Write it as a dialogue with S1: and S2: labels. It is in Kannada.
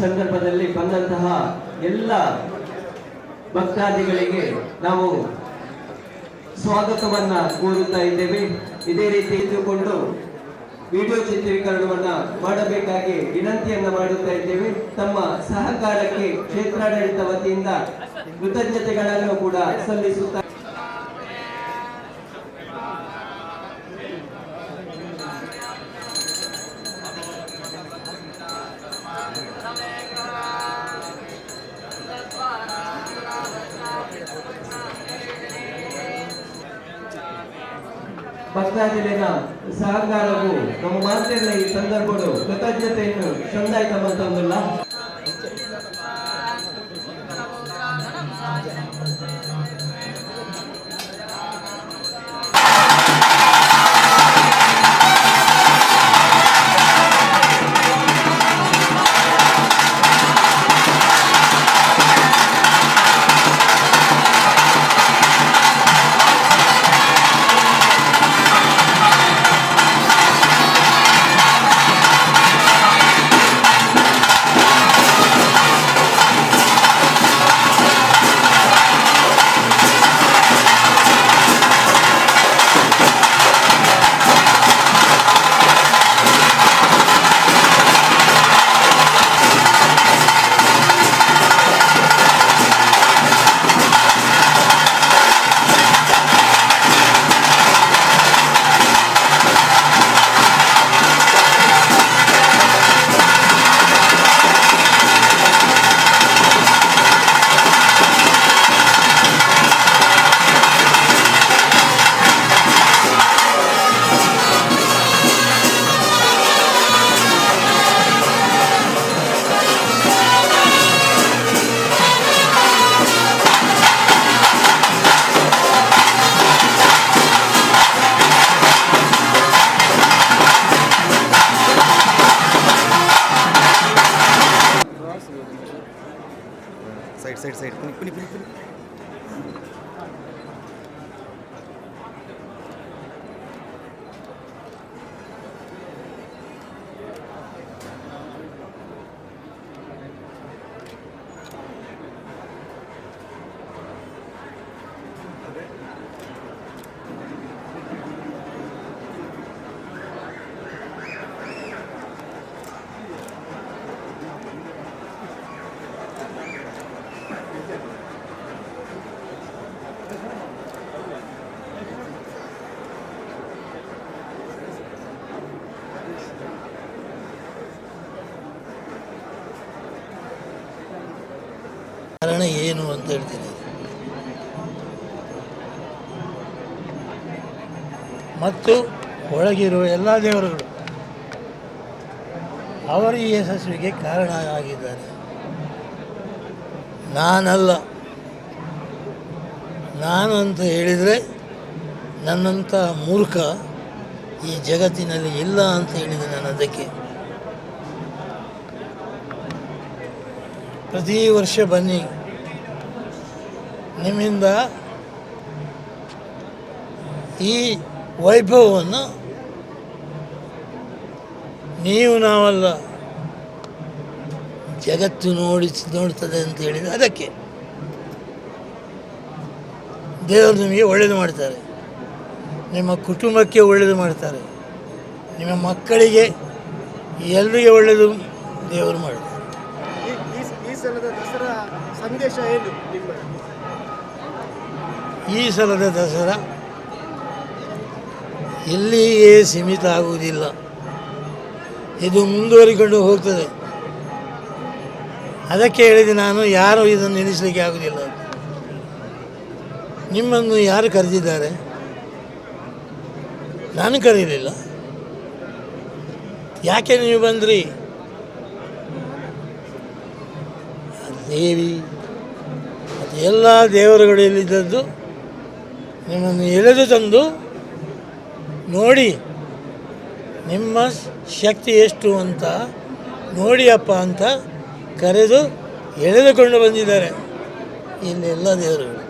S1: ಸಂದರ್ಭದಲ್ಲಿ ಬಂದಂತಹ ಎಲ್ಲ ಭಕ್ತಾದಿಗಳಿಗೆ ನಾವು ಸ್ವಾಗತವನ್ನ ಕೋರುತ್ತಾ ಇದ್ದೇವೆ. ಇದೇ ರೀತಿ ಇದ್ದುಕೊಂಡು ವಿಡಿಯೋ ಚಿತ್ರೀಕರಣವನ್ನ ಮಾಡಬೇಕಾಗಿ ವಿನಂತಿಯನ್ನ ಮಾಡುತ್ತಾ ಇದ್ದೇವೆ. ತಮ್ಮ ಸಹಕಾರಕ್ಕೆ ಕ್ಷೇತ್ರಾಡಳಿತ ವತಿಯಿಂದ ಕೃತಜ್ಞತೆಗಳನ್ನು ಕೂಡ ಸಲ್ಲಿಸುತ್ತಾ ಭಕ್ತಾದಿಲಿನ ಸಹಕಾರವು ನಮ್ಮ ಮಾತಿನ ಈ ಸಂದರ್ಭಗಳು ಕೃತಜ್ಞತೆಯನ್ನು ಸಂದಾಯಿತ
S2: சைடு குனி குனி குனி குனி
S3: ಕಾರಣ ಏನು ಅಂತ ಹೇಳ್ತೀನಿ. ಮತ್ತು ಒಳಗಿರುವ ಎಲ್ಲ ದೇವರುಗಳು ಅವರು ಈ ಯಶಸ್ವಿಗೆ ಕಾರಣ ಆಗಿದ್ದಾರೆ. ನಾನಲ್ಲ. ನಾನು ಅಂತ ಹೇಳಿದರೆ ನನ್ನಂಥ ಮೂರ್ಖ ಈ ಜಗತ್ತಿನಲ್ಲಿ ಇಲ್ಲ ಅಂತ ಹೇಳಿದೆ ನಾನು ಅದಕ್ಕೆ ಪ್ರತಿ ವರ್ಷ ಬನ್ನಿ. ನಿಮ್ಮಿಂದ ಈ ವೈಭವವನ್ನು ನೀವು ನಾವಲ್ಲ ಜಗತ್ತು ನೋಡಿ ನೋಡ್ತದೆ ಅಂತ ಹೇಳಿದರೆ ಅದಕ್ಕೆ ದೇವರು ನಿಮಗೆ ಒಳ್ಳೆಯದು ಮಾಡ್ತಾರೆ. ನಿಮ್ಮ ಕುಟುಂಬಕ್ಕೆ ಒಳ್ಳೆಯದು ಮಾಡ್ತಾರೆ. ನಿಮ್ಮ ಮಕ್ಕಳಿಗೆ ಎಲ್ಲರಿಗೆ ಒಳ್ಳೆಯದು ದೇವರು ಮಾಡ್ತಾರೆ.
S4: ಸಲದ ದಸರಾ ಸಂದೇಶ ಏನು
S3: ಈ ಸಲದ ದಸರಾ ಎಲ್ಲಿಯೇ ಸೀಮಿತ ಆಗುವುದಿಲ್ಲ. ಇದು ಮುಂದುವರಿಕೊಂಡು ಹೋಗ್ತದೆ. ಅದಕ್ಕೆ ಹೇಳಿದೆ ನಾನು, ಯಾರು ಇದನ್ನು ನಿಲ್ಲಿಸಲಿಕ್ಕೆ ಆಗುವುದಿಲ್ಲ. ನಿಮ್ಮನ್ನು ಯಾರು ಕರೆದಿದ್ದಾರೆ? ನಾನು ಕರೀಲಿಲ್ಲ ಯಾಕೆ ನೀವು ಬಂದ್ರಿ? ದೇವಿ ಮತ್ತು ಎಲ್ಲ ದೇವರುಗಳಲ್ಲಿದ್ದದ್ದು ನಿಮ್ಮನ್ನು ಎಳೆದು ತಂದು ನೋಡಿ ನಿಮ್ಮ ಶಕ್ತಿ ಎಷ್ಟು ಅಂತ ನೋಡಿಯಪ್ಪ ಅಂತ ಕರೆದು ಎಳೆದುಕೊಂಡು ಬಂದಿದ್ದಾರೆ. ಇಲ್ಲಿ ಎಲ್ಲ ದೇವರುಗಳು.